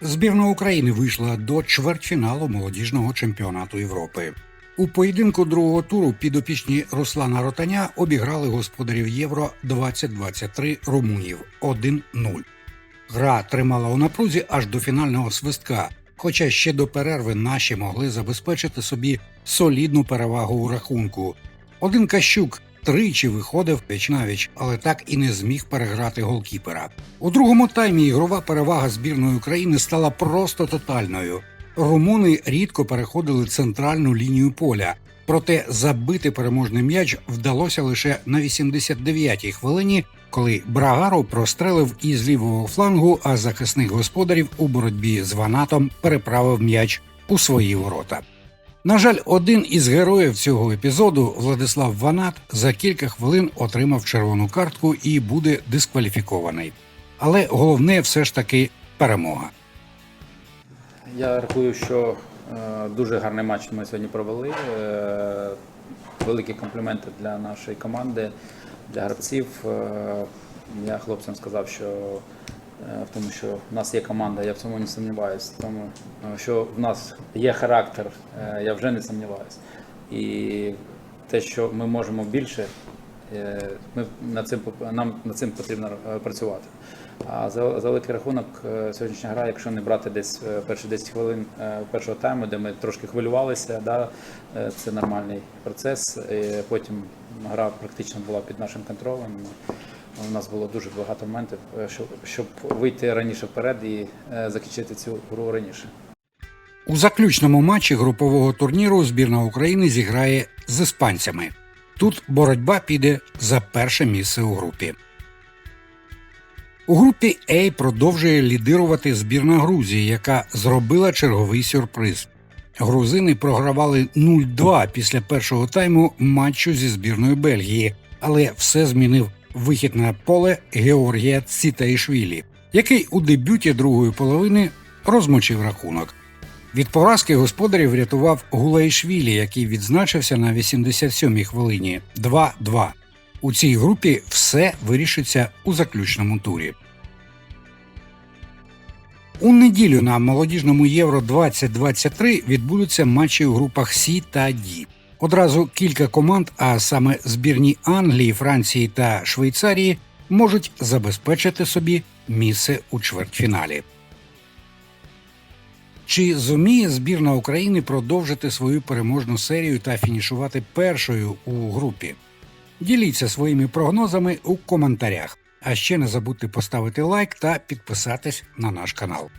Збірна України вийшла до чвертьфіналу молодіжного чемпіонату Європи. У поєдинку другого туру підопічні Руслана Ротаня обіграли господарів Євро 2023 румунів 1-0. Гра тримала у напрузі аж до фінального свистка, хоча ще до перерви наші могли забезпечити собі солідну перевагу у рахунку. Один Кащук тричі виходив віч-навіч, але так і не зміг переграти голкіпера. У другому таймі ігрова перевага збірної України стала просто тотальною. Румуни рідко переходили центральну лінію поля, проте забити переможний м'яч вдалося лише на 89-й хвилині, коли Брагаро прострелив із лівого флангу, а захисник господарів у боротьбі з Ванатом переправив м'яч у свої ворота. На жаль, один із героїв цього епізоду, Владислав Ванат, за кілька хвилин отримав червону картку і буде дискваліфікований. Але головне все ж таки перемога. Я рахую, що е, дуже гарний матч ми сьогодні провели. Е, великі компліменти для нашої команди, для гравців. Е, я хлопцям сказав, що в тому, що в нас є команда, я в цьому не сумніваюся. Тому е, що в нас є характер, е, я вже не сумніваюся. І те, що ми можемо більше, е, ми над цим нам над цим потрібно е, працювати. А за, за великий рахунок е, сьогоднішня гра, якщо не брати десь е, перші 10 хвилин е, першого тайму, де ми трошки хвилювалися, да, е, це нормальний процес. Е, Потім гра практично була під нашим контролем. У нас було дуже багато моментів, е, щоб, вийти раніше вперед і е, закінчити цю гру раніше. У заключному матчі групового турніру збірна України зіграє з іспанцями. Тут боротьба піде за перше місце у групі. У групі А продовжує лідирувати збірна Грузії, яка зробила черговий сюрприз. Грузини програвали 0-2 після першого тайму матчу зі збірною Бельгії, але все змінив вихід на поле Георгія Цітаїшвілі, який у дебюті другої половини розмочив рахунок. Від поразки господарів врятував Гулаїшвілі, який відзначився на 87-й хвилині 2-2. У цій групі все вирішиться у заключному турі. У неділю на молодіжному Євро 2023 відбудуться матчі у групах Сі та Ді. Одразу кілька команд, а саме збірні Англії, Франції та Швейцарії, можуть забезпечити собі місце у чвертьфіналі. Чи зуміє збірна України продовжити свою переможну серію та фінішувати першою у групі? Діліться своїми прогнозами у коментарях. А ще не забудьте поставити лайк та підписатись на наш канал.